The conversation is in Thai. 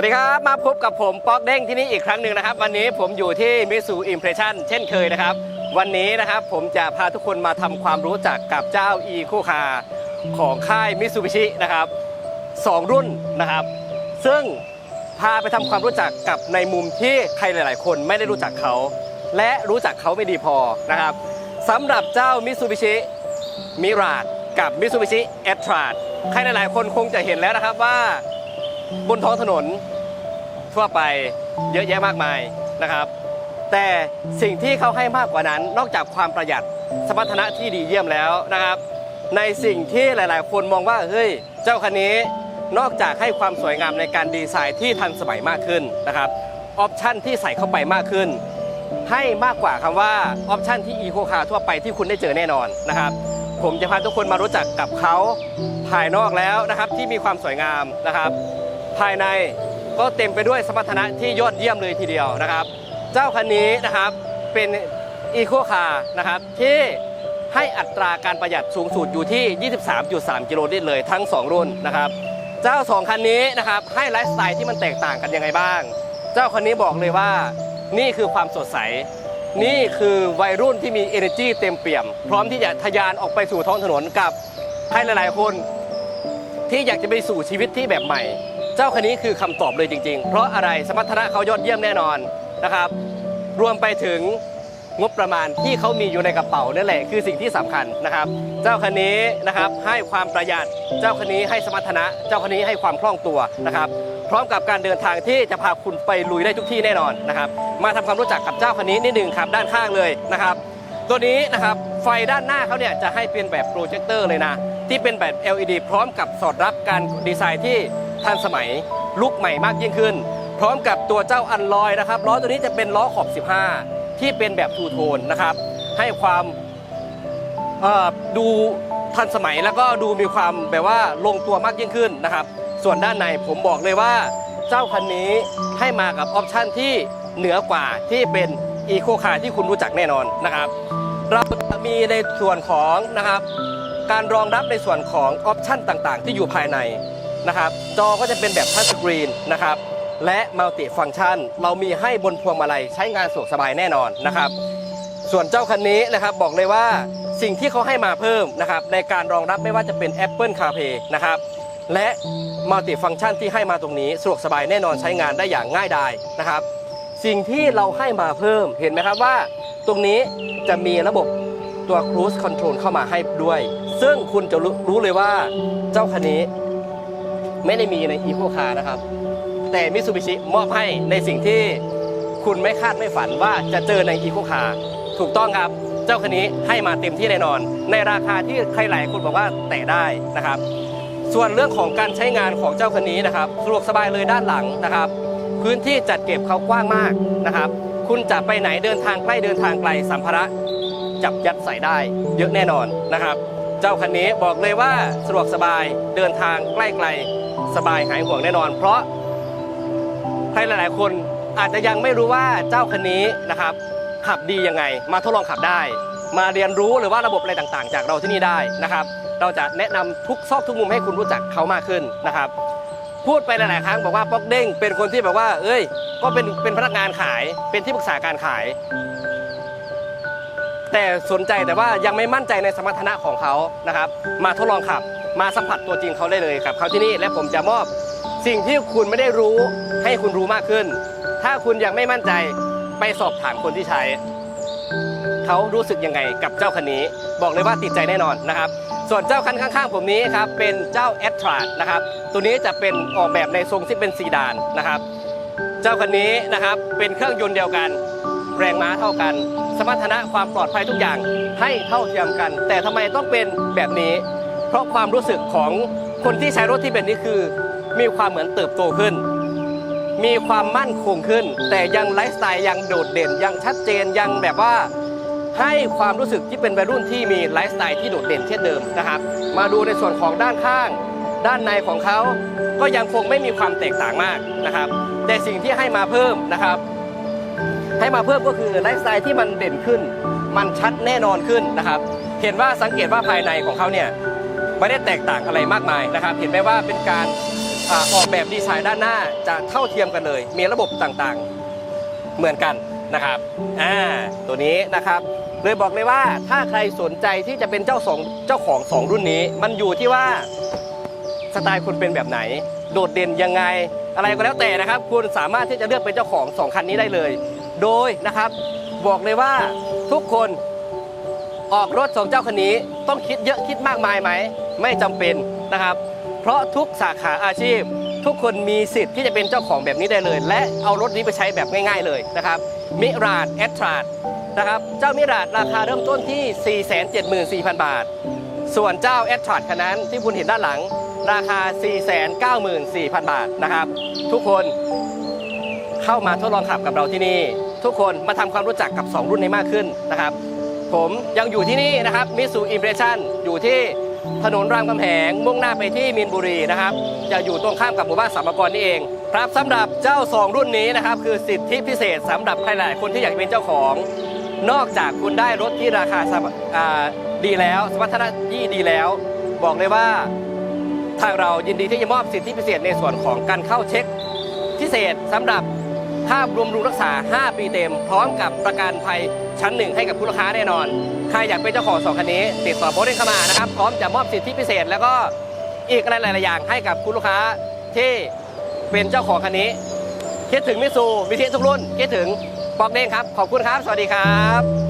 วัสดีครับ มาพบกับผมป๊อกเด้งที่นี่อีกครั้งหนึ่งนะครับ วันนี้ผมอยู่ที่มิสูอิมเพรสชั่นเช่นเคยนะครับ วันนี้นะครับผมจะพาทุกคนมาทำความรู้จักกับเจ้าอีโคคาของค่ายมิสูบิชินะครับสองรุ่นนะครับ ซึ่งพาไปทำความรู้จักกับในมุมที่ใครหลาย ๆ คนไม่ได้รู้จักเขา และรู้จักเขาไม่ดีพอนะครับสำหรับเจ้ามิสูบิชิมิราดกับมิสูบิชิแอตราดใครหลาย ๆ คนคงจะเห็นแล้วนะครับว่า บนท้องถนนทั่วไปเยอะแยะมากมายนะครับ แต่สิ่งที่เขาให้มากกว่านั้น นอกจากความประหยัดสมรรถนะที่ดีเยี่ยมแล้วนะครับ ในสิ่งที่หลาย ๆ คนมองว่าเฮ้ยเจ้าคันนี้นอกจากให้ความสวยงามในการดีไซน์ที่ทันสมัยมากขึ้นนะครับออปชันที่ใส่เข้าไปมากขึ้น ให้มากกว่าคำว่าออปชันที่อีโคคาทั่วไปที่คุณได้เจอแน่นอนนะครับ ผมจะพาทุกคนมารู้จักกับเขาภายนอกแล้วนะครับที่มีความสวยงามนะครับ ภายในก็เต็มไปด้วยสมรรถนะที่ยอดเยี่ยมเลยทีเดียวนะครับ เจ้าคันนี้นะครับเป็นอีโคคาร์นะครับที่ให้อัตราการประหยัดสูงสุดอยู่ที่ 23.3 กิโลลิตรเลยทั้ง 2 รุ่นนะครับ เจ้า 2 คันนี้นะครับให้ไลฟ์สไตล์ที่มันแตกต่างกันยังไงบ้าง เจ้าคันนี้บอกเลยว่านี่คือความสดใส นี่คือวัยรุ่นที่มี energy เต็มเปี่ยม พร้อมที่จะทะยานออกไปสู่ท้องถนนกับใครหลายๆคน ที่อยากจะไปสู่ชีวิตที่แบบใหม่ เจ้าคันนี้คือคำตอบเลยจริง ๆ เพราะอะไรสมรรถนะเขายอดเยี่ยมแน่นอนนะครับ รวมไปถึงงบประมาณที่เขามีอยู่ในกระเป๋านั่นแหละคือสิ่งที่สำคัญนะครับ เจ้าคันนี้นะครับให้ความประหยัด เจ้าคันนี้ให้สมรรถนะ เจ้าคันนี้ให้ความคล่องตัวนะครับ พร้อมกับการเดินทางที่จะพาคุณไปลุยได้ทุกที่แน่นอนนะครับ มาทำความรู้จักกับเจ้าคันนี้นิดหนึ่งครับด้านข้างเลยนะครับ ตัวนี้นะครับไฟด้านหน้าเขาเนี่ยจะให้เป็นแบบโปรเจคเตอร์เลยนะที่เป็นแบบ LED พร้อมกับสอดรับการดีไซน์ที่ ทันสมัยลุกใหม่มากยิ่งขึ้น พร้อมกับตัวเจ้าอันลอยนะครับล้อตัวนี้จะเป็นล้อขอบ 15 ที่เป็นแบบทูโทนนะครับ ให้ความดูทันสมัยแล้วก็ดูมีความแบบว่าลงตัวมากยิ่งขึ้นนะครับ ส่วนด้านในผมบอกเลยว่าเจ้าคันนี้ให้มากับออปชันที่เหนือกว่าที่เป็นอีโคคาร์ที่คุณรู้จักแน่นอนนะครับ เราจะมีในส่วนของนะครับ การรองรับในส่วนของออปชันต่างๆ ที่อยู่ภายใน นะครับจอก็จะเป็นแบบทัชสกรีนนะครับและมัลติฟัง c t ชัน เรามีให้บนพวงมาลัยใช้งานสะดวกสบายแน่นอนนะครับส่วนเจ้าคันนี้นะครับบอกเลยว่าสิ่งที่เขาให้มาเพิ่มนะครับในการรองรับไม่ว่าจะเป็น Apple CarPlay นะครับและมัลติฟัง c t ชันที่ให้มาตรงนี้สะดวกสบายแน่นอนใช้งานได้อย่างง่ายดายนะครับ สิ่งที่เราให้มาเพิ่มเห็นไหมครับว่า ตรงนี้จะมีระบบตัว Cruise Control เข้ามาให้ด้วย ซึ่งคุณจะรู้รู้เลยว่าเจ้าคันนี้ ไม่ได้มีใน Eco Car นะครับ แต่มิ t ซูบิชิมอบให้ในสิ่งที่คุณไม่คาดไม่ฝันว่าจะเจอใน Eco Car ถูกต้องครับเจ้าคันนี้ให้มาเต็มที่แน่นอน ในราคาที่ใครหลายคนบอกว่าแตะได้นะครับ ส่วนเรื่องของการใช้งานของเจ้าคันนี้นะครับสะดวกสบายเลยด้านหลังนะครับ พื้นที่จัดเก็บเขากว้างมากนะครับ คุณจะไปไหนเดินทางใกล้เดินทางไกลสัมภาระจับยัดใส่ได้เยอะแน่นอนนะครับ เจ้าคันนี้บอกเลยว่าสะดวกสบายเดินทางใกล้ไกล สบายหายห่วงแน่นอน เพราะใครหลาย ๆ คนอาจจะยังไม่รู้ว่าเจ้าคันนี้นะครับ ขับดียังไง มาทดลองขับได้ มาเรียนรู้หรือว่าระบบอะไรต่างๆ จากเราที่นี่ได้นะครับ เราจะแนะนำทุกซอกทุกมุมให้คุณรู้จักเขามากขึ้นนะครับ พูดไปหลาย ๆ ครั้งบอกว่าป๊อกเด้งเป็นคนที่แบบว่า เอ้ย ก็เป็นเป็นพนักงานขายเป็นที่ปรึกษาการขาย แต่สนใจแต่ว่ายังไม่มั่นใจในสมรรถนะของเขานะครับ มาทดลองขับ มาสัมผัสตัวจริงเขาได้เลยครับเขาที่นี่และผมจะมอบสิ่งที่คุณไม่ได้รู้ให้คุณรู้มากขึ้น ถ้าคุณยังไม่มั่นใจไปสอบถามคนที่ใช้ เขารู้สึกยังไงกับเจ้าคันนี้ บอกเลยว่าติดใจแน่นอนนะครับ ส่วนเจ้าคันข้างๆ ผมนี้ครับเป็นเจ้าแอ t r a นะครับตัวนี้จะเป็นออกแบบในทรงที่เป็นซีดานนะครับ เจ้าคันนี้นะครับเป็นเครื่องยนต์เดียวกัน แรงม้าเท่ากัน สมรรถนะความปลอดภัยทุกอย่างให้เท่าเทียมกัน แต่ทำไมต้องเป็นแบบนี้ เพราะความรู้สึกของคนที่ใช้รถที่เป็นนี้คือ มีความเหมือนเติบโตขึ้น มีความมั่นคงขึ้น แต่ยังไลฟ์สไตล์ยังโดดเด่น ยังชัดเจนยังแบบว่าให้ความรู้สึกที่เป็นวัยรุ่นที่มีไลฟ์สไตล์ที่โดดเด่นเช่นเดิมนะครับ มาดูในส่วนของด้านข้าง ด้านในของเขาก็ยังคงไม่มีความแตกต่างมากนะครับ แต่สิ่งที่ให้มาเพิ่มนะครับ ให้มาเพิ่มก็คือไลฟ์สไตล์ที่มันเด่นขึ้น มันชัดแน่นอนขึ้นนะครับ เห็นว่าสังเกตว่าภายในของเขาเนี่ย ไม่ได้แตกต่างอะไรมากมายนะครับ เห็นไหมว่าเป็นการอออกแบบดีไซน์ด้านหน้าจะเท่าเทียมกันเลย มีระบบต่างๆเหมือนกันนะครับอ่าตัวนี้นะครับเลยบอกเลยว่าถ้าใครสนใจที่จะเป็นเจ้าสองเจ้าของสองรุ่นนี้ มันอยู่ที่ว่าสไตล์คุณเป็นแบบไหน โดดเด่นยังไง อะไรก็แล้วแต่นะครับ คุณสามารถที่จะเลือกเป็นเจ้าของสองคันนี้ได้เลย โดยนะครับ บอกเลยว่าทุกคนออกรถสองเจ้าคันนี้ ต้องคิดเยอะคิดมากมายไหม ไม่จำเป็นนะครับ เพราะทุกสาขาอาชีพ ทุกคนมีสิทธิ์ที่จะเป็นเจ้าของแบบนี้ได้เลย และเอารถนี้ไปใช้แบบง่ายๆเลยนะครับมิราดแอตราดนะครับเจ้ามิราดราคาเริ่มต้นที่ 474,000 บาท ส่วนเจ้าแอ t ทรัคันนั้นที่คุณเห็นด้านหลังราคา 494,000 บาทนะครับ ทุกคนเข้ามาทดลองขับกับเราที่นี่ ทุกคนมาทำความรู้จักกับ 2 รุ่นนี้มากขึ้นนะครับ ผมยังอยู่ที่นี่นะครับมิสูอิมเพรสชั่นอยู่ที่ถนนรามคำแหงมุ่งหน้าไปที่มีนบุรีนะครับ จะอยู่ตรงข้ามกับหมู่บ้านสามกรนี่เอง ครับสำหรับเจ้า 2 รุ่นนี้นะครับ คือสิทธิพิเศษสำหรับใครหลายคนที่อยากเป็นเจ้าของ นอกจากคุณได้รถที่ราคาาดีแล้วสมรรถนะยี่ดีแล้ว บอกเลยว่าทางเรายินดีที่จะมอบสิทธิพิเศษในส่วนของการเข้าเช็คพิเศษสำหรับ ค่าบรวมรักษา 5 ปีเต็ม พร้อมกับประกันภัยชั้นหนึ่งให้กับผู้ลูกค้าแน่นอน ใครอยากเป็นเจ้าของสองคันนี้ ติดต่อโบสเด้งเข้ามานะครับ พร้อมจะมอบสิทธิพิเศษ แล้วก็อีกอะไรหลาย ๆ อย่างให้กับคุณลูกค้าที่เป็นเจ้าของคันนี้คิดถึงมิซูวิเททุกรุ่นคิดถึงบอกเด้งครับ ขอบคุณครับ สวัสดีครับ